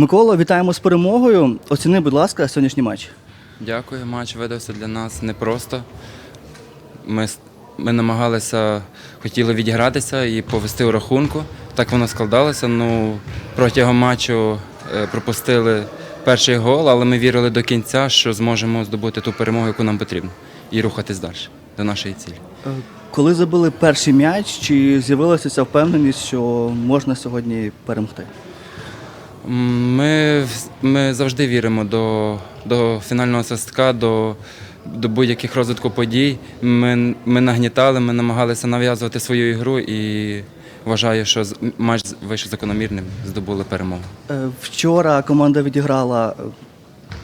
Микола, вітаємо з перемогою. Оціни, будь ласка, сьогоднішній матч. Дякую, матч видався для нас непросто. Ми, ми намагалися, хотіли відігратися і повести у рахунку. Так воно складалося. Ну, протягом матчу е, пропустили перший гол, але ми вірили до кінця, що зможемо здобути ту перемогу, яку нам потрібно, і рухатись далі до нашої цілі. Е, Коли забили перший м'яч, чи з'явилася ця впевненість, що можна сьогодні перемогти? Ми, ми завжди віримо до, до фінального свистка, до, до будь-яких розвитку подій. Ми, ми нагнітали, ми намагалися нав'язувати свою ігру і вважаю, що матч вийшов закономірним, здобули перемогу. Е, Вчора команда відіграла е,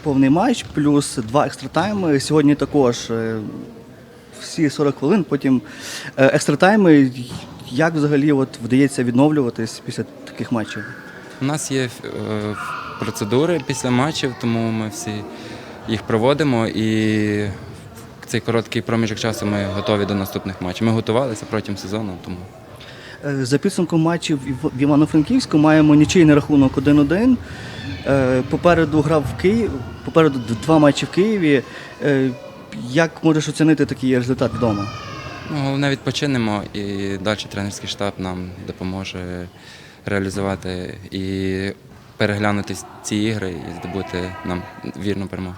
повний матч, плюс два екстратайми. Сьогодні також е, всі 40 хвилин, потім екстратайми. Як взагалі от вдається відновлюватись після таких матчів? У нас є е, процедури після матчів, тому ми всі їх проводимо і в цей короткий проміжок часу ми готові до наступних матчів. Ми готувалися протягом сезону, тому. Е, За підсумком матчів в- Івано-Франківську маємо нічийний рахунок 1-1. Е, Попереду грав в Київ, попереду два матчі в Києві. Як можеш оцінити такий результат вдома? Ну, головне відпочинемо і далі тренерський штаб нам допоможе реалізувати і переглянути ці ігри і здобути нам вірну перемогу.